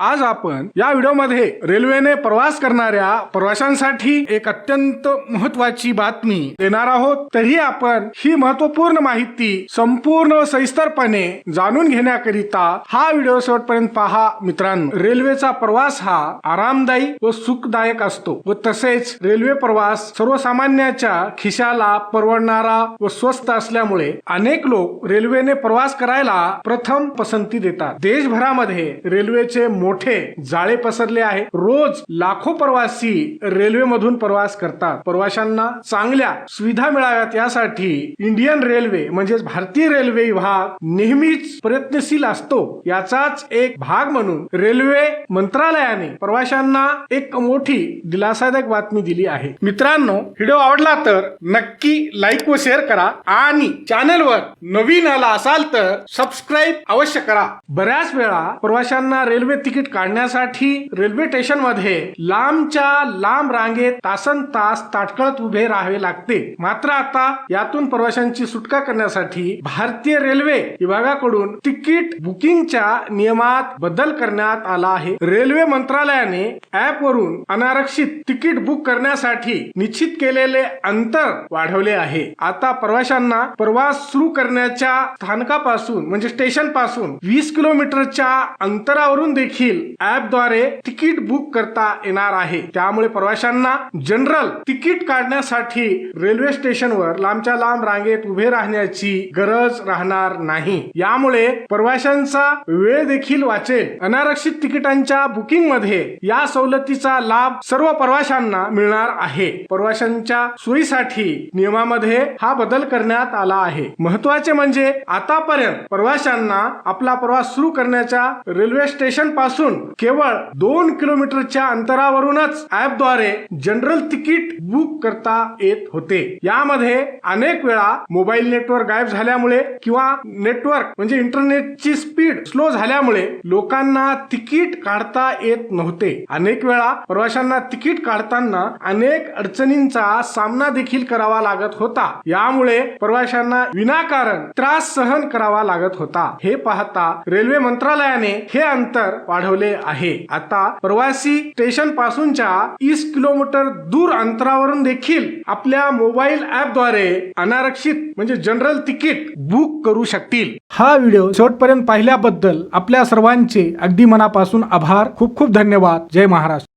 आज आपण या व्हिडिओमध्ये रेल्वेने प्रवास करणाऱ्या प्रवाशांसाठी एक अत्यंत महत्वाची बातमी देणार आहोत. तरी आपण ही महत्त्वपूर्ण माहिती संपूर्ण सविस्तरपणे जाणून घेण्याकरिता हा व्हिडिओ शेवटपर्यंत पहा. मित्रांनो रेल्वेचा प्रवास हा आरामदायी व सुखदायक असतो व तसेच रेल्वे प्रवास सर्वसामान्याच्या खिशाला परवडणारा व स्वस्त असल्यामुळे अनेक लोक रेल्वेने प्रवास करायला प्रथम पसंती देतात. देशभरामध्ये रेल्वेचे मोठे जाळे पसरले आहे. रोज लाखो प्रवासी रेल्वेमधून प्रवास करतात. प्रवाशांना चांगल्या सुविधा मिळाव्यात यासाठी इंडियन रेल्वे म्हणजेच भारतीय रेल्वे विभाग नेहमीच प्रयत्नशील असतो. याचाच एक भाग म्हणून रेल्वे मंत्रालयाने प्रवाशांना एक मोठी दिलासादायक बातमी दिली आहे. मित्रांनो व्हिडिओ आवडला तर नक्की लाईक व शेअर करा आणि चॅनलवर नवीन आला असाल तर सबस्क्राईब अवश्य करा. बऱ्याच वेळा प्रवाशांना रेल्वे तिकीट तिकीट काढण्यासाठी रेल्वे स्टेशनमध्ये लांबच्या लांब रांगेत तासन तास ताटकळत उभे राहावे लागते. मात्र आता यातून प्रवाशांची सुटका करण्यासाठी भारतीय रेल्वे विभागाकडून तिकीट बुकिंगच्या नियमात बदल करण्यात आला आहे. रेल्वे मंत्रालयाने ऍप वरून अनारक्षित तिकीट बुक करण्यासाठी निश्चित केलेले अंतर वाढवले आहे. आता प्रवाशांना प्रवास सुरू करण्याच्या स्थानकापासून म्हणजे स्टेशनपासून वीस किलोमीटरच्या अंतरावरून देखील देखील ऍपद्वारे तिकीट बुक करता येणार आहे. त्यामुळे प्रवाशांना जनरल तिकीट काढण्यासाठी रेल्वे स्टेशनवर लांबच्या लांब रांगेत उभे राहण्याची गरज राहणार नाही. यामुळे प्रवाशांचा वेळ देखील वाचेल. अनारक्षित तिकिटांच्या बुकिंगमध्ये या सवलतीचा लाभ सर्व प्रवाशांना मिळणार आहे. प्रवाशांच्या सोयीसाठी नियमामध्ये हा बदल करण्यात आला आहे. महत्त्वाचे म्हणजे आतापर्यंत प्रवाशांना आपला प्रवास सुरू करण्याच्या रेल्वे स्टेशनपासून केवळ दोन किलोमीटरच्या अंतरावरूनच ऍपद्वारे जनरल तिकीट बुक करता येत होते. यामध्ये अनेक वेळा मोबाईल नेटवर्क गायब झाल्यामुळे किंवा नेटवर्क म्हणजे इंटरनेटची स्पीड स्लो झाल्यामुळे लोकांना तिकीट काढता येत नव्हते. अनेक वेळा प्रवाशांना तिकीट काढताना अनेक अडचणींचा सामना देखील करावा लागत होता. यामुळे प्रवाशांना विनाकारण त्रास सहन करावा लागत होता. हे पाहता रेल्वे मंत्रालयाने हे अंतर वाढवले आहे. आता प्रवासी स्टेशन पासूनच्या तीस किलोमीटर दूर अंतरावरून देखील आपल्या मोबाईल ऍपद्वारे अनारक्षित म्हणजे जनरल तिकीट बुक करू शकतील. हा व्हिडिओ शेवटपर्यंत पाहिल्याबद्दल आपल्या सर्वांचे अगदी मनापासून आभार. खूप खूप धन्यवाद. जय महाराष्ट्र.